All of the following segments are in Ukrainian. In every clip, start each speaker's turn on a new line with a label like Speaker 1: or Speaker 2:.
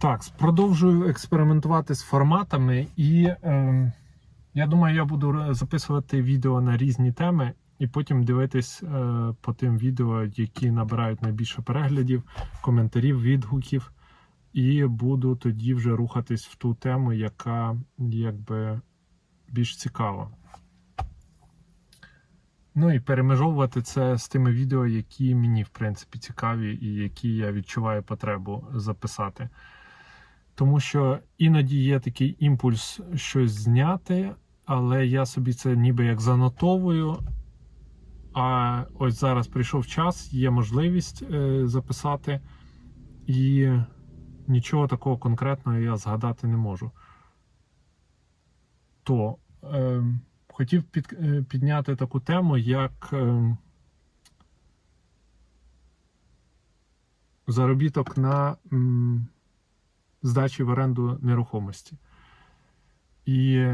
Speaker 1: Так, продовжую експериментувати з форматами, і е, я думаю, я буду записувати відео на різні теми, і потім дивитись е, по тим відео, які набирають найбільше переглядів, коментарів, відгуків. І буду тоді вже рухатись в ту тему, яка якби більш цікава. Ну і перемежовувати це з тими відео, які мені, в принципі, цікаві, і які я відчуваю потребу записати. Тому що іноді є такий імпульс щось зняти, але я собі це ніби як занотовую. А ось зараз прийшов час, є можливість е, записати, і нічого такого конкретного я згадати не можу. То е, хотів під, е, підняти таку тему, як е, заробіток на м, здачі в оренду нерухомості. І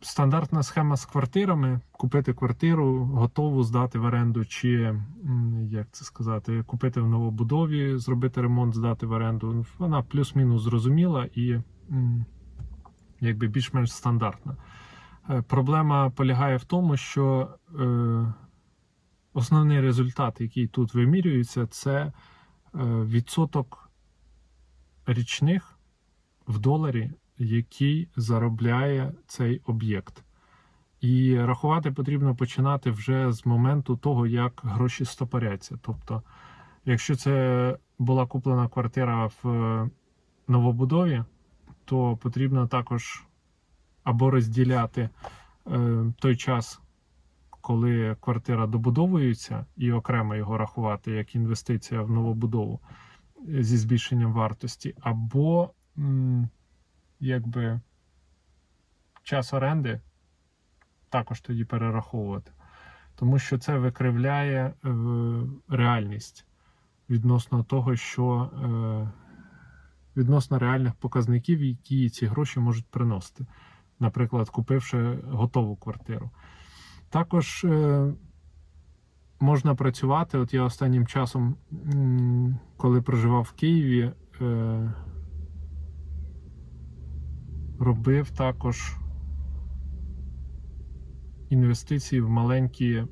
Speaker 1: стандартна схема з квартирами: купити квартиру, готову здати в оренду, чи як це сказати, купити в новобудові, зробити ремонт, здати в оренду. Вона плюс-мінус зрозуміла і якби більш-менш стандартна. Е, Проблема полягає в тому, що е, основний результат, який тут вимірюється, це е, відсоток річних в доларі, який заробляє цей об'єкт. І рахувати потрібно починати вже з моменту того, як гроші стопоряться. Тобто, якщо це була куплена квартира в е, новобудові, то потрібно також або розділяти е, той час, коли квартира добудовується, і окремо його рахувати як інвестиція в новобудову зі збільшенням вартості, або якби час оренди також тоді перераховувати. Тому що це викривляє е, реальність відносно того, що е, відносно реальних показників, які ці гроші можуть приносити наприклад, купивши готову квартиру. Також е, можна працювати. От я останнім часом, коли проживав в Києві, е, робив також інвестиції в маленькі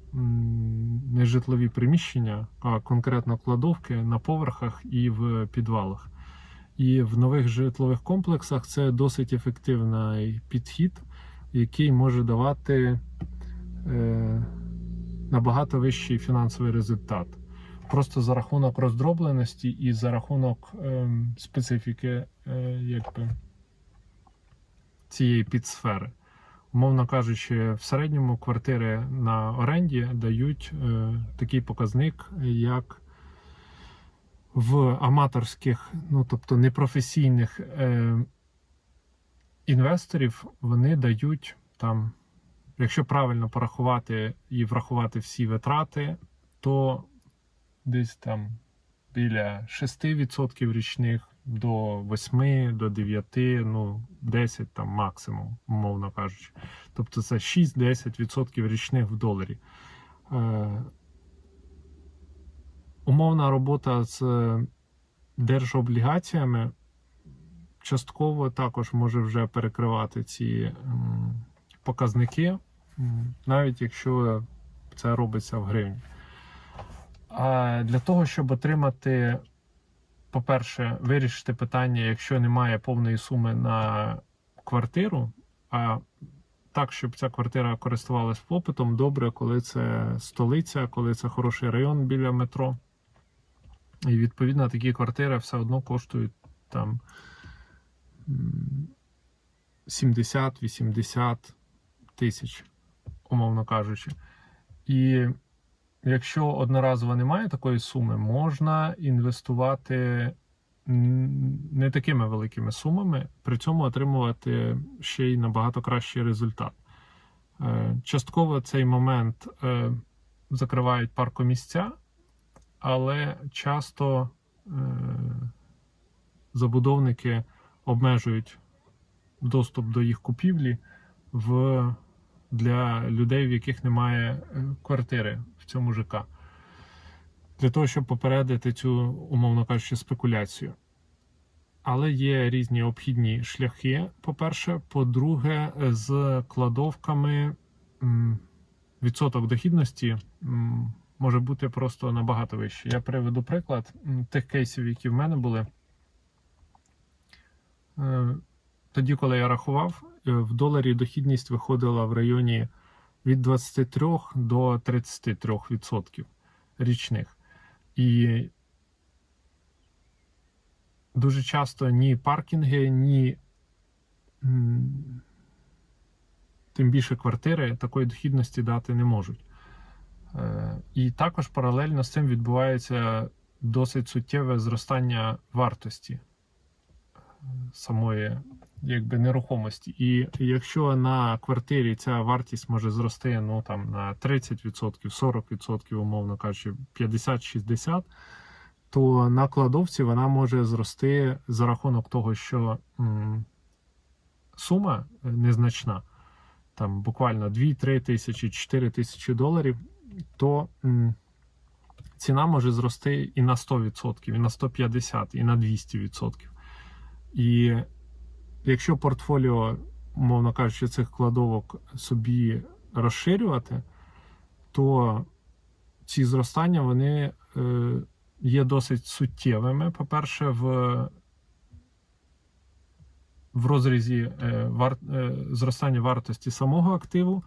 Speaker 1: нежитлові приміщення, а конкретно кладовки на поверхах і в підвалах. І в нових житлових комплексах це досить ефективний підхід, який може давати е, набагато вищий фінансовий результат. Просто за рахунок роздробленості і за рахунок е, специфіки е, якби, цієї підсфери. Умовно кажучи, в середньому квартири на оренді дають е, такий показник, як в аматорських, ну тобто непрофесійних е, інвесторів, вони дають там, якщо правильно порахувати і врахувати всі витрати, то десь там біля 6% річних до 8, до 9, ну 10 там максимум, умовно кажучи. Тобто це 6-10% річних в доларі. Е, умовна робота з держоблігаціями частково також може вже перекривати ці показники, навіть якщо це робиться в гривні. А для того, щоб отримати, по-перше, вирішити питання, якщо немає повної суми на квартиру, а так, щоб ця квартира користувалась попитом, добре, коли це столиця, коли це хороший район біля метро. І відповідно такі квартири все одно коштують там 70-80 тисяч, умовно кажучи. І якщо одноразово немає такої суми, можна інвестувати не такими великими сумами, при цьому отримувати ще й набагато кращий результат. Е, Частково цей момент е, закривають паркомісця, але часто е, забудовники обмежують доступ до їх купівлі в, для людей, в яких немає е, квартири в цьому ЖК. Для того, щоб попередити цю, умовно кажучи, спекуляцію. Але є різні обхідні шляхи. По-перше, по-друге, з кладовками відсоток дохідності може бути просто набагато вищий. Я приведу приклад тих кейсів, які в мене були. Тоді, коли я рахував, е, в доларі дохідність виходила в районі від 23 до 33% річних. І дуже часто ні паркінги, ні тим більше квартири такої дохідності дати не можуть. Е, І також паралельно з цим відбувається досить суттєве зростання вартості е, самої якби, нерухомості. І якщо на квартирі ця вартість може зрости ну, там, на 30%, 40%, умовно кажучи, 50-60%, то на кладовці вона може зрости за рахунок того, що м, сума незначна, там буквально 2-3 тисячі, 4 тисячі доларів, то м, ціна може зрости і на 100%, і на 150%, і на 200%. І якщо портфоліо, умовно кажучи, цих кладовок собі розширювати, то ці зростання вони е, є досить суттєвими. По-перше, в, в розрізі е, вар, е, зростання вартості самого активу,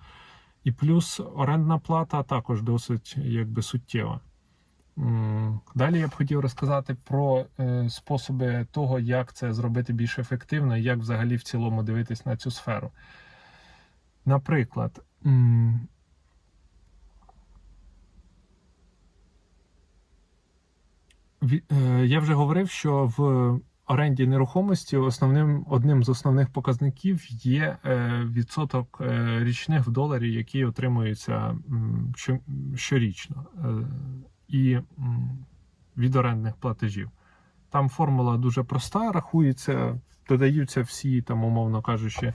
Speaker 1: і плюс орендна плата також досить якби, суттєва. Далі я б хотів розказати про е, способи того, як це зробити більш ефективно, і як взагалі в цілому дивитись на цю сферу. Наприклад, е, я вже говорив, що в оренді нерухомості основним одним з основних показників є е, відсоток річних в доларі, які отримуються щорічно. І від орендних платежів. Там формула дуже проста, рахується, додаються всі, там, умовно кажучи,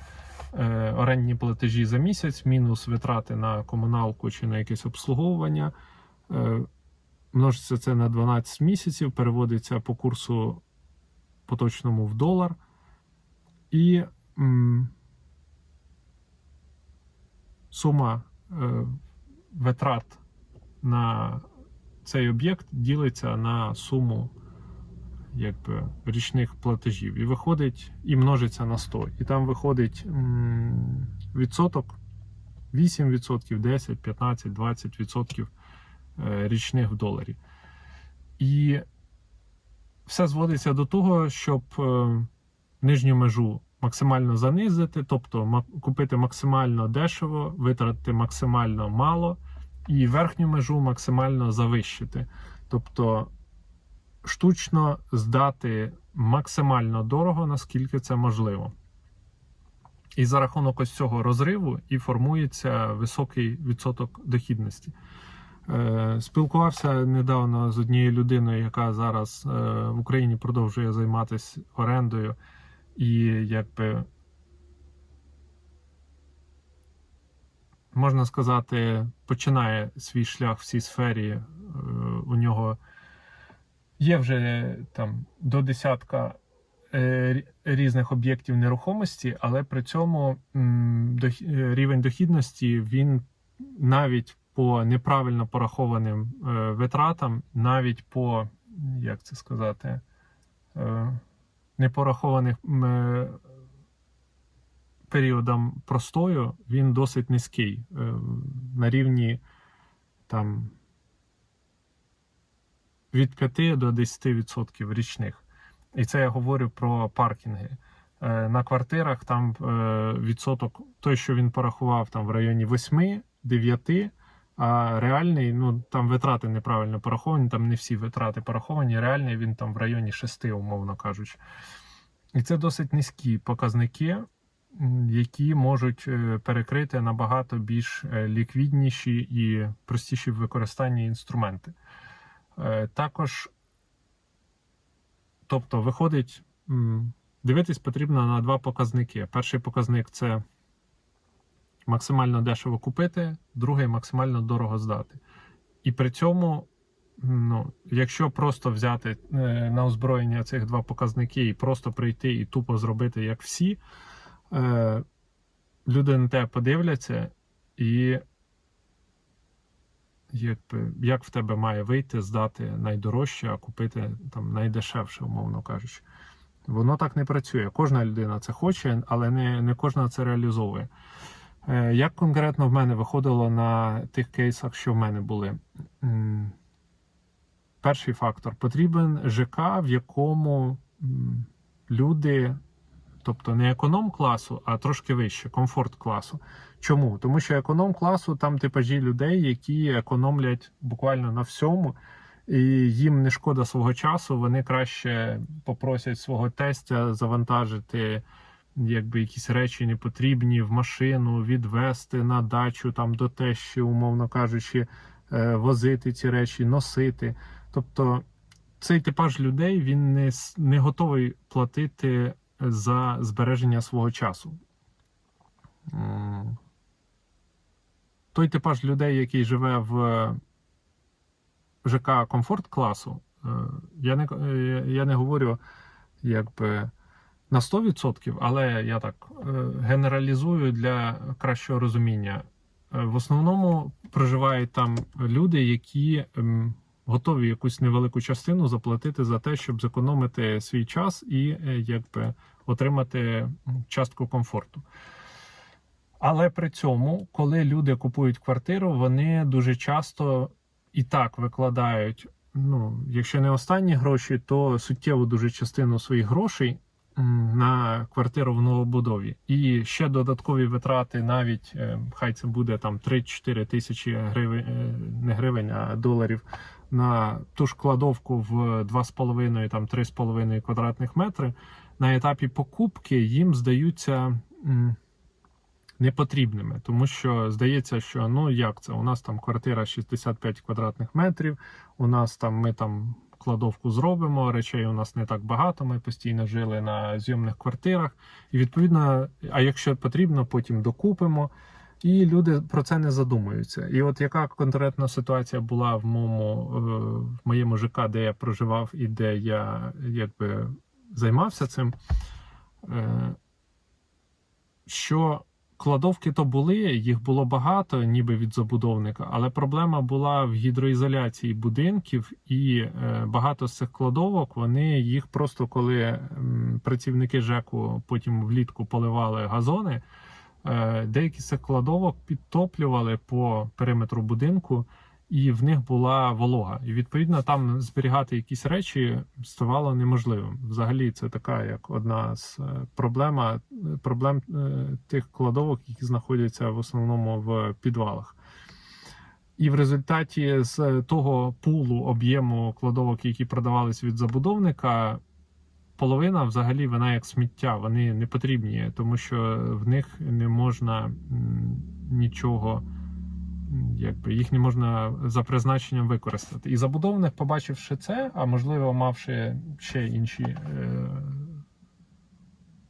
Speaker 1: е, орендні платежі за місяць, мінус витрати на комуналку чи на якесь обслуговування. Е, Множиться це на 12 місяців, переводиться по курсу поточному в долар. І м, сума е, витрат на цей об'єкт ділиться на суму якби, річних платежів. І виходить і множиться на 100. І там виходить відсоток 8%, 10, 15, 20% е, річних в доларі. І все зводиться до того, щоб е, нижню межу максимально занизити, тобто купити максимально дешево, витратити максимально мало і верхню межу максимально завищити. Тобто штучно здати максимально дорого, наскільки це можливо. І за рахунок ось цього розриву і формується високий відсоток дохідності. Е, Спілкувався недавно з однією людиною, яка зараз е, в Україні продовжує займатися орендою, і якби можна сказати, починає свій шлях в цій сфері. Е, У нього є вже там до десятка е, різних об'єктів нерухомості, але при цьому е, рівень дохідності він навіть по неправильно порахованим витратам, навіть по як це сказати, непорахованих м, е, простою, він досить низький е, на рівні там від 5 до 10% річних. І це я говорю про паркінги. Е, На квартирах там е, відсоток, той, що він порахував, там в районі 8-9, а реальний, ну там витрати неправильно пораховані, там не всі витрати пораховані, реальний він там в районі 6, умовно кажучи. І це досить низькі показники, які можуть е, перекрити набагато більш е, ліквідніші і простіші в використанні інструменти. Е, Також, тобто, виходить, дивитись потрібно на два показники. Перший показник це максимально дешево купити, другий максимально дорого здати. І при цьому ну, якщо просто взяти на озброєння цих два показники і просто прийти і тупо зробити як всі, е, люди на тебе подивляться, і якби, як в тебе має вийти, здати найдорожче, а купити там найдешевше, умовно кажучи. Воно так не працює. Кожна людина це хоче, але не, не кожна це реалізовує. Е, Як конкретно в мене виходило на тих кейсах, що в мене були? Перший фактор потрібен ЖК, в якому люди, тобто не економ класу, а трошки вище, комфорт класу. Чому? Тому що економ класу там типажі людей, які економлять буквально на всьому, і їм не шкода свого часу. Вони краще попросять свого тестя завантажити якби якісь речі непотрібні в машину, відвести на дачу там до тещі, умовно кажучи, е, возити ці речі, носити. Тобто цей типаж людей він не, не готовий платити за збереження свого часу. Той типаж людей, який живе в ЖК комфорт класу, е, я не, е, я не говорю якби на 100%, але я так е, генералізую для кращого розуміння. В основному проживають там люди, які готові якусь невелику частину заплатити за те, щоб зекономити свій час і якби отримати частку комфорту. Але при цьому, коли люди купують квартиру, вони дуже часто і так викладають, ну, якщо не останні гроші, то суттєву дуже частину своїх грошей на квартиру в новобудові. І ще додаткові витрати, навіть е, хай це буде там 3-4 тисячі гривень, е, не гривень, а доларів на ту ж кладовку в 2,5-3,5 квадратних метри. На етапі покупки їм здаються. непотрібними, тому що здається, що ну як це? У нас там квартира 65 квадратних метрів. У нас там ми там кладовку зробимо. Речей у нас не так багато. Ми постійно жили на зйомних квартирах, і відповідно, а якщо потрібно, потім докупимо. І люди про це не задумуються. І от яка конкретна ситуація була в моєму, е, в моєму ЖК, де я проживав і де я якби займався цим, е, що Кладовки то були, їх було багато, ніби від забудовника, але проблема була в гідроізоляції будинків, і е, багато з цих кладовок вони їх просто коли працівники ЖЕКу потім влітку поливали газони. е, Деякі з цих кладовок підтоплювали по периметру будинку, і в них була волога. І відповідно там зберігати якісь речі ставало неможливим. Взагалі, це така як одна з е, проблема, проблем е, тих кладовок, які знаходяться в основному в підвалах. І в результаті з того пулу об'єму кладовок, які продавались від забудовника, половина взагалі вона як сміття, вони не потрібні, тому що в них не можна нічого, якби їх не можна за призначенням використати. І забудовник, побачивши це, а можливо, мавши ще інші е,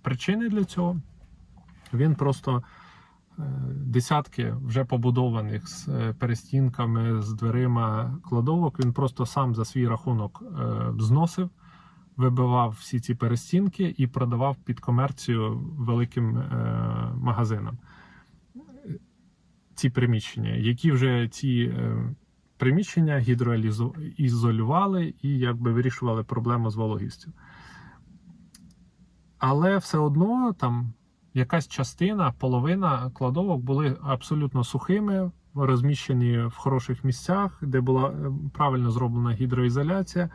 Speaker 1: причини для цього, він просто е, десятки вже побудованих з е, перестінками, з дверима кладовок. Він просто сам за свій рахунок е, зносив, вибивав всі ці перестінки і продавав під комерцію великим е, магазинам. Ці приміщення, які вже ці е, приміщення гідроізолювали і якби вирішували проблему з вологістю. Але все одно там якась частина, половина кладовок були абсолютно сухими, розміщені в хороших місцях, де була е, правильно зроблена гідроізоляція,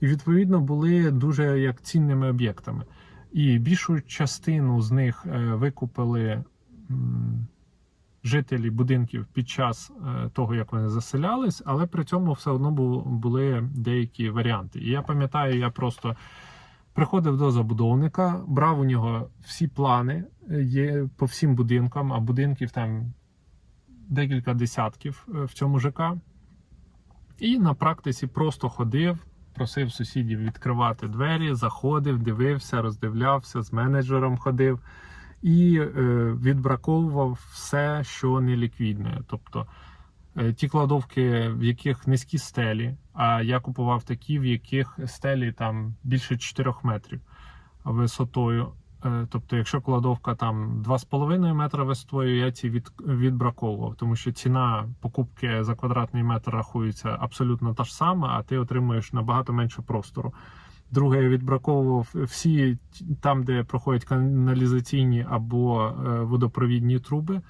Speaker 1: і відповідно були дуже як цінними об'єктами. І більшу частину з них е, викупили жителі будинків під час е, того, як вони заселялись, але при цьому все одно були деякі варіанти. І я пам'ятаю, я просто приходив до забудовника, брав у нього всі плани е, є по всім будинкам, а будинків там декілька десятків е, в цьому ЖК. І на практиці просто ходив, просив сусідів відкривати двері, заходив, дивився, роздивлявся, з менеджером ходив і е, відбраковував все, що не ліквідне. Тобто Е, Ті кладовки, в яких низькі стелі, а я купував такі, в яких стелі там більше 4 метрів висотою. Е, Тобто, якщо кладовка там 2,5 метра висотою, я ці від, відбраковував, тому що ціна покупки за квадратний метр рахується абсолютно та ж сама, а ти отримуєш набагато менше простору. Друге, я відбраковував всі там, де проходять каналізаційні або е, водопровідні труби,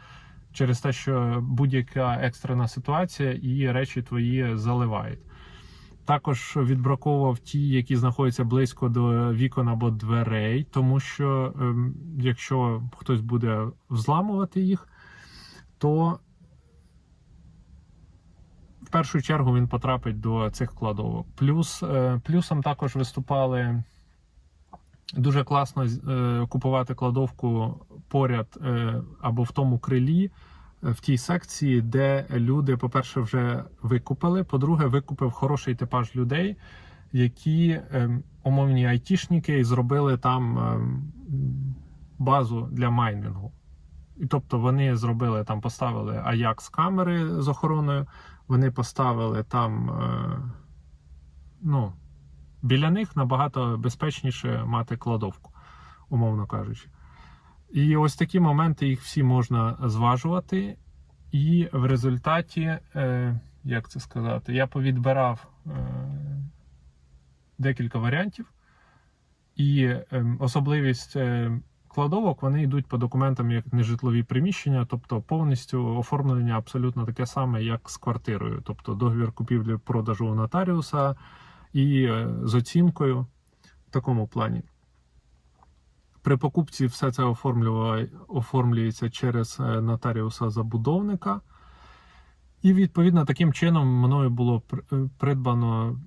Speaker 1: через те, що будь-яка екстрена ситуація і речі твої заливають. Також відбраковував ті, які знаходяться близько до вікон або дверей, тому що ем, якщо хтось буде взламувати їх, то в першу чергу він потрапить до цих кладовок. Плюс, е, плюсом також виступали дуже класно е, купувати кладовку поряд е, або в тому крилі, в тій секції, де люди, по-перше, вже викупили. По-друге, викупив хороший типаж людей, які умовні айтішники і зробили там базу для майнінгу. І тобто вони зробили там, поставили Ajax камери з охороною, вони поставили там, е, ну, біля них набагато безпечніше мати кладовку, умовно кажучи. І ось такі моменти їх всі можна зважувати. І в результаті, е, як це сказати, я повідбирав е, декілька варіантів. І е, особливість кладовок вони йдуть по документам як нежитлові приміщення, тобто повністю оформлення абсолютно таке саме, як з квартирою, тобто договір купівлі-продажу у нотаріуса і е, з оцінкою в такому плані. При покупці все це оформлює- оформлюється через е, нотаріуса забудовника. І відповідно таким чином мною було е, придбано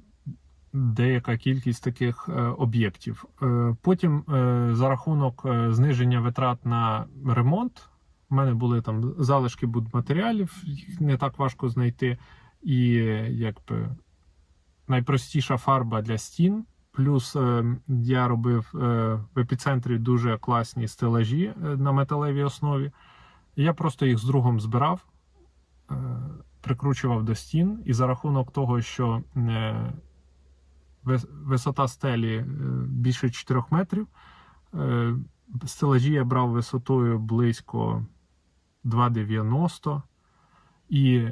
Speaker 1: деяка кількість таких е, об'єктів. Е, Потім, е, за рахунок зниження витрат на ремонт, в мене були там залишки будматеріалів, їх не так важко знайти. І якби найпростіша фарба для стін. Плюс я робив в епіцентрі дуже класні стелажі на металевій основі. Я просто їх з другом збирав, прикручував до стін, і за рахунок того, що висота стелі е, більше 4 метрів, е, стелажі я брав висотою близько 2,90. І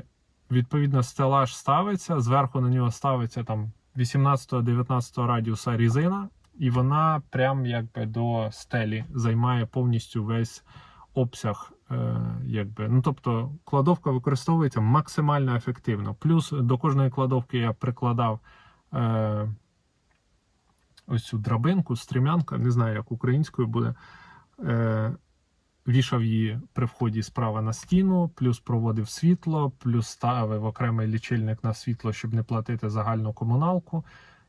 Speaker 1: відповідно стелаж ставиться, зверху на нього ставиться там 18-19 радіуса різина, і вона прям якби до стелі займає повністю весь обсяг. Е, якби. Ну, тобто кладовка використовується максимально ефективно. Плюс до кожної кладовки я прикладав ось цю драбинку, стрімянка, не знаю, як українською буде. Е, вішав її при вході справа на стіну, плюс проводив світло, плюс ставив окремий лічильник на світло, щоб не платити загальну комуналку.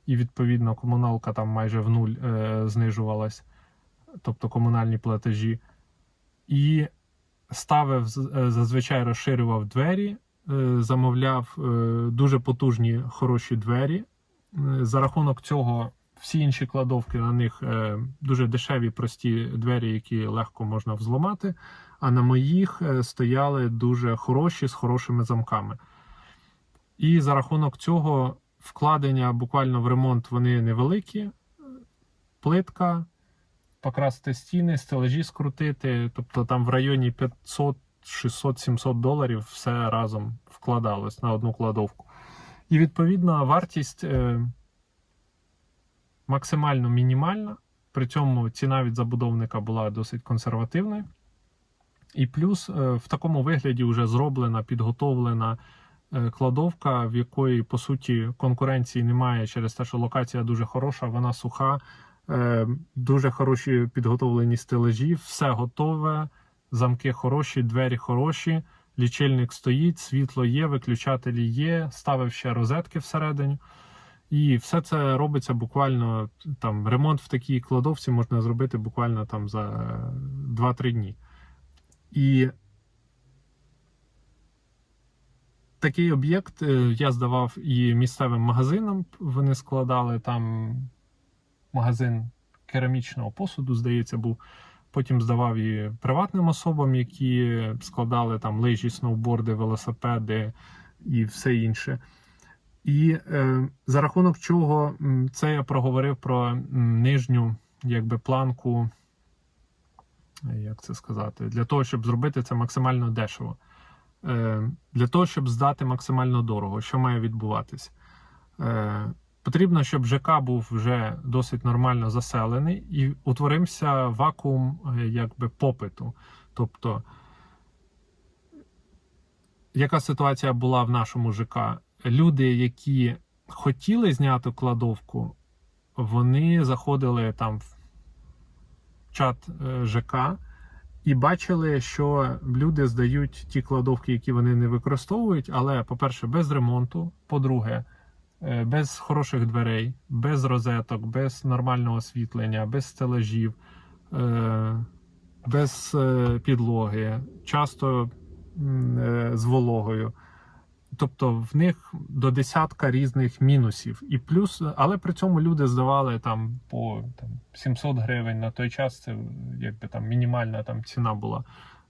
Speaker 1: І відповідно комуналка там майже в нуль е, знижувалась, тобто комунальні платежі. І ставив е, зазвичай розширював двері, е, замовляв е, дуже потужні хороші двері. Е, За рахунок цього всі інші кладовки на них е, дуже дешеві, прості двері, які легко можна взломати. А на моїх е, стояли дуже хороші з хорошими замками. І за рахунок цього вкладення буквально в ремонт вони невеликі. Плитка, покрасити стіни, стелажі скрутити. Тобто там в районі 500, 600, 700 доларів все разом вкладалось на одну кладовку. І відповідно вартість е, максимально мінімальна. При цьому ціна від забудовника була досить консервативною. І плюс е, в такому вигляді вже зроблена, підготовлена е, кладовка, в якої по суті конкуренції немає через те, що локація дуже хороша, вона суха, е, дуже хороші підготовлені стележі, все готове, замки хороші, двері хороші, лічильник стоїть, світло є, виключателі є, ставив ще розетки всередині. І все це робиться буквально там ремонт в такій кладовці можна зробити буквально там за 2-3 дні. І такий об'єкт е, я здавав і місцевим магазинам. Вони складали там магазин керамічного посуду, здається, був. Потім здавав і приватним особам, які складали там лижі, сноуборди, велосипеди, і все інше. І е, за рахунок чого це я проговорив про нижню якби, планку, як це сказати, для того, щоб зробити це максимально дешево. Е, для того, щоб здати максимально дорого, що має відбуватись? Е, потрібно, щоб ЖК був вже досить нормально заселений і утворився вакуум е, якби, попиту. Тобто, яка ситуація була в нашому ЖК? Люди, які хотіли зняти кладовку, вони заходили там в чат е, ЖК і бачили, що люди здають ті кладовки, які вони не використовують, але, по-перше, без ремонту, по-друге, е, без хороших дверей, без розеток, без нормального освітлення, без стелажів, е, без підлоги, часто з вологою. Тобто в них до десятка різних мінусів. І плюс, але при цьому люди здавали там по там, 700 гривень на той час. Це якби там мінімальна там ціна була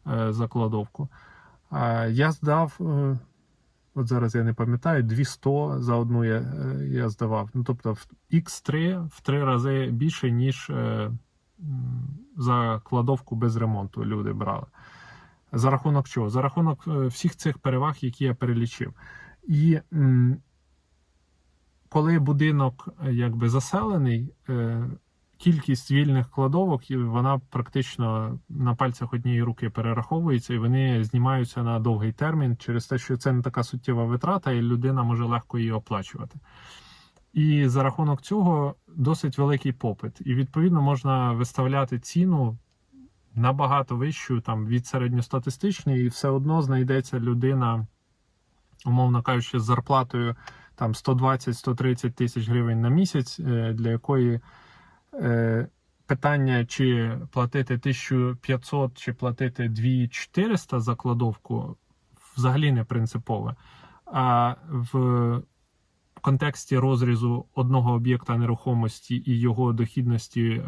Speaker 1: е, за кладовку. А я здав, е, от зараз я не пам'ятаю, 200 за одну я, е, я здавав. Ну тобто в X3 в три рази більше, ніж е, за кладовку без ремонту люди брали. За рахунок чого? За рахунок е, всіх цих переваг, які я перелічив. І коли будинок е, якби заселений, е, кількість вільних кладовок вона практично на пальцях однієї руки перераховується, і вони знімаються на довгий термін через те, що це не така суттєва витрата, і людина може легко її оплачувати. І за рахунок цього досить великий попит. І відповідно можна виставляти ціну набагато вищу там від середньостатистичної, і все одно знайдеться людина, умовно кажучи, з зарплатою там 120-130 тисяч гривень на місяць, е, для якої е, питання, чи платити 1500, чи платити 2400 за кладовку, взагалі не принципове. А в контексті розрізу одного об'єкта нерухомості і його дохідності.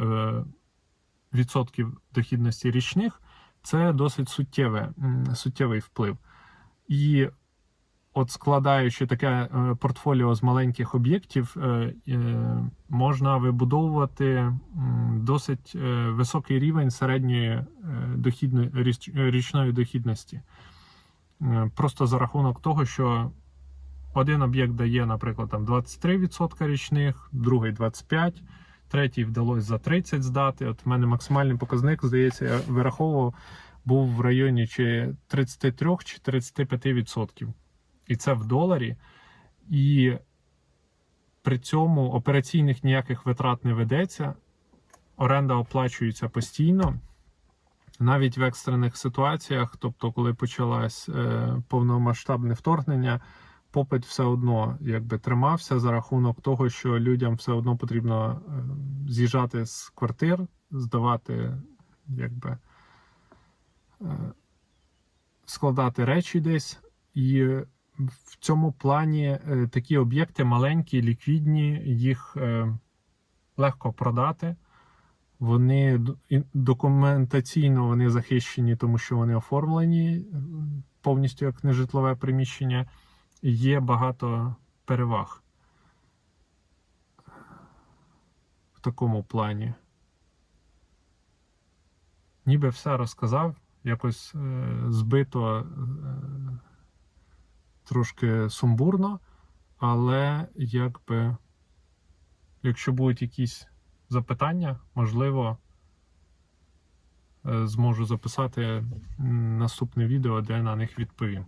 Speaker 1: Відсотків дохідності річних, це досить суттєве, суттєвий вплив. І от складаючи таке е, портфоліо з маленьких об'єктів, е, е, можна вибудовувати досить високий рівень середньої дохідної, річної дохідності. Просто за рахунок того, що один об'єкт дає, наприклад, там 23% річних, другий 25%, третій вдалося за 30 здати. От в мене максимальний показник, здається, я вираховував, був в районі чи 33 чи 35%. І це в доларі. І при цьому операційних ніяких витрат не ведеться, оренда оплачується постійно. Навіть в екстрених ситуаціях, тобто, коли почалось е, повномасштабне вторгнення, попит все одно якби тримався за рахунок того, що людям все одно потрібно е, з'їжджати з квартир, здавати, якби е, складати речі десь. І в цьому плані е, такі об'єкти маленькі, ліквідні, їх легко продати. Вони документаційно вони захищені, тому що вони оформлені повністю як нежитлове приміщення. Є багато переваг в такому плані. Ніби все розказав, якось е, збито, е, трошки сумбурно, але якби, якщо будуть якісь запитання, можливо, е, зможу записати наступне відео, де на них відповім.